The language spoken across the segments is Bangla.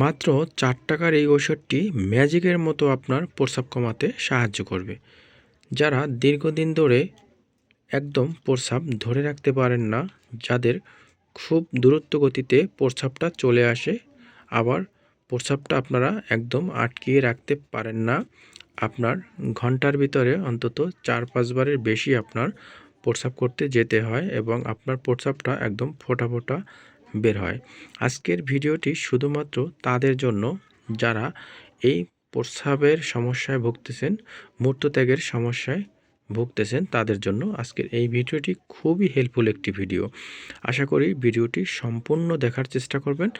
মাত্র চার টাকার এই ওষুধটি ম্যাজিকের মতো আপনার প্রস্রাব কমাতে সাহায্য করবে। যারা দীর্ঘদিন ধরে একদম প্রস্রাব ধরে রাখতে পারেন না, যাদের খুব দূরত্ব গতিতে প্রস্রাবটা চলে আসে, আবার প্রস্রাবটা আপনারা একদম আটকিয়ে রাখতে পারেন না, আপনার ঘণ্টার ভিতরে অন্তত চার পাঁচবারের বেশি আপনার প্রস্রাব করতে যেতে হয় এবং আপনার প্রস্রাবটা একদম ফোটা ফোটা বের হয়। আজকের ভিডিওটি শুধুমাত্র তাদের জন্য। যারা এই প্রস্রাবের সমস্যায় ভুগতেছেন মূর্তত্যাগের সমস্যায় ভুগতেছেন তাদের জন্য আজকের এই ভিডিওটি খুবই হেল্পফুল একটি ভিডিও আশা করি ভিডিওটি সম্পূর্ণ দেখার চেষ্টা করবেন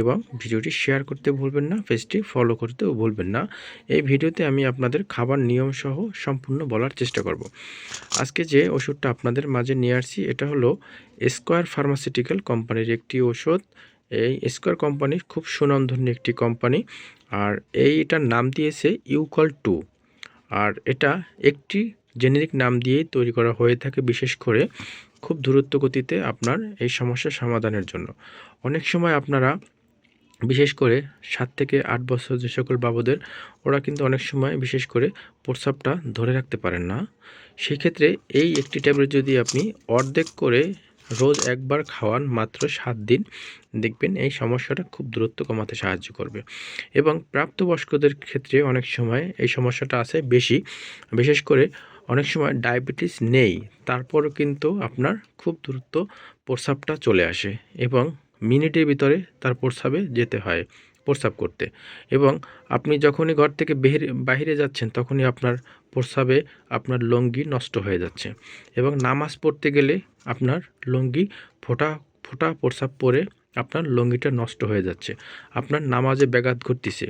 এবং ভিডিওটি শেয়ার করতে ভুলবেন না পেজটি ফলো করতেও ভুলবেন না। এই ভিডিওতে আমি আপনাদের খাবার নিয়ম সহ সম্পূর্ণ বলার চেষ্টা করব। আজকে যে ওষুধটা আপনাদের মাঝে নিয়ে আসছি, এটা হলো স্কোয়ার ফার্মাসিউটিক্যাল কোম্পানির একটি ওষুধ। এই স্কোয়ার কোম্পানির খুব সুনামধন্য একটি কোম্পানি আর এইটার নাম দিয়েছে ইউকল টু আর এটা একটি জেনেরিক নাম দিয়েই তৈরি করা হয়ে থাকে, বিশেষ করে খুব দূরত্ব গতিতে আপনার এই সমস্যার সমাধানের জন্য। অনেক সময় আপনারা, বিশেষ করে সাত থেকে আট বছর যে সকল বাবুদের, ওরা কিন্তু অনেক সময় বিশেষ করে প্রস্রাবটা ধরে রাখতে পারেন না। সেক্ষেত্রে এই একটি ট্যাবলেট যদি আপনি অর্ধেক করে রোজ একবার খাওয়ান, মাত্র সাত দিন, দেখবেন এই সমস্যাটা খুব দূরত্ব কমাতে সাহায্য করবে। এবং প্রাপ্তবয়স্কদের ক্ষেত্রে অনেক সময় এই সমস্যাটা আছে বেশি, বিশেষ করে অনেক সময় ডায়াবেটিস নেই, তারপরও কিন্তু আপনার খুব দ্রুত প্রস্রাবটা চলে আসে এবং মিনিটের ভিতরে তার প্রস্রাবে যেতে হয় প্রস্রাব করতে। এবং আপনি যখনই ঘর থেকে বের বাহিরে যাচ্ছেন তখনই আপনার প্রস্রাবে আপনার লঙ্গি নষ্ট হয়ে যাচ্ছে এবং নামাজ পড়তে গেলে আপনার লঙ্গি ফোটা ফোটা প্রস্রাব পরে আপনার লঙ্গিটা নষ্ট হয়ে যাচ্ছে। আপনার নামাজে ব্যাঘাত ঘটতেছে।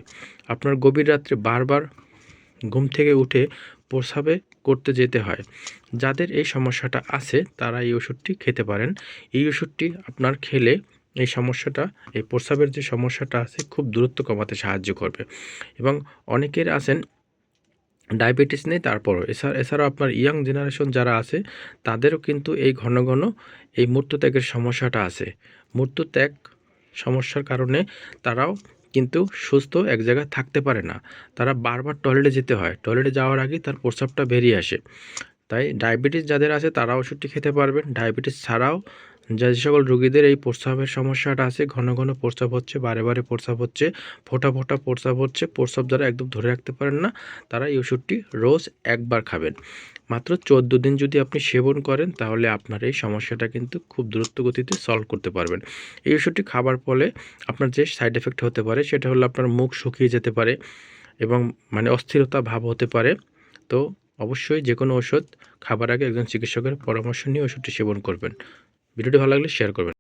আপনার গভীর রাত্রে বারবার ঘুম থেকে উঠে প্রস্রাবে করতে যেতে হয়। যাদের এই সমস্যাটা আছে, তারা এই ওষুধটি খেতে পারেন। এই ওষুধটি আপনার খেলে এই সমস্যাটা, এই প্রস্রাবের যে সমস্যাটা আছে, খুব দূরত্ব কমাতে সাহায্য করবে। এবং অনেকের আছেন, ডায়াবেটিস নেই, তারপরও। এছাড়া, এছাড়াও আপনার ইয়াং জেনারেশন যারা আছে, তাদেরও কিন্তু এই ঘন ঘন এই মূর্তত্যাগের সমস্যাটা আছে। মূর্তত্যাগ সমস্যার কারণে তারাও কিন্তু সুস্থ এক জায়গায় থাকতে পারে না। তারা বারবার টয়লেটে যেতে হয়। টয়লেটে যাওয়ার আগে তার প্রস্রাবটা বেরিয়ে আসে। তাই ডায়াবেটিস যাদের আছে তারা ওষুধটি খেতে পারবেন। ডায়াবেটিস ছাড়াও যে সকল রোগীদের এই প্রস্রাবের সমস্যাটা আছে, ঘন ঘন প্রস্রাব হচ্ছে, বারে বারে প্রস্রাব হচ্ছে, ফোটা ফোটা প্রস্রাব হচ্ছে, প্রস্রাব যারা একদম ধরে রাখতে পারেন না, তারা এই ওষুধটি রোজ একবার খাবেন। মাত্র চোদ্দ দিন যদি আপনি সেবন করেন, তাহলে আপনার এই সমস্যাটা কিন্তু খুব দ্রুত গতিতে সলভ করতে পারবেন। এই ওষুধটি খাবার ফলে আপনার যে সাইড এফেক্ট হতে পারে, সেটা হলো আপনার মুখ শুকিয়ে যেতে পারে এবং মানে অস্থিরতা ভাব হতে পারে। তো অবশ্যই যে কোনো ওষুধ খাবার আগে একজন চিকিৎসকের পরামর্শ নিয়ে ওষুধটি সেবন করবেন। ভিডিওটি ভালো লাগলে শেয়ার করবেন।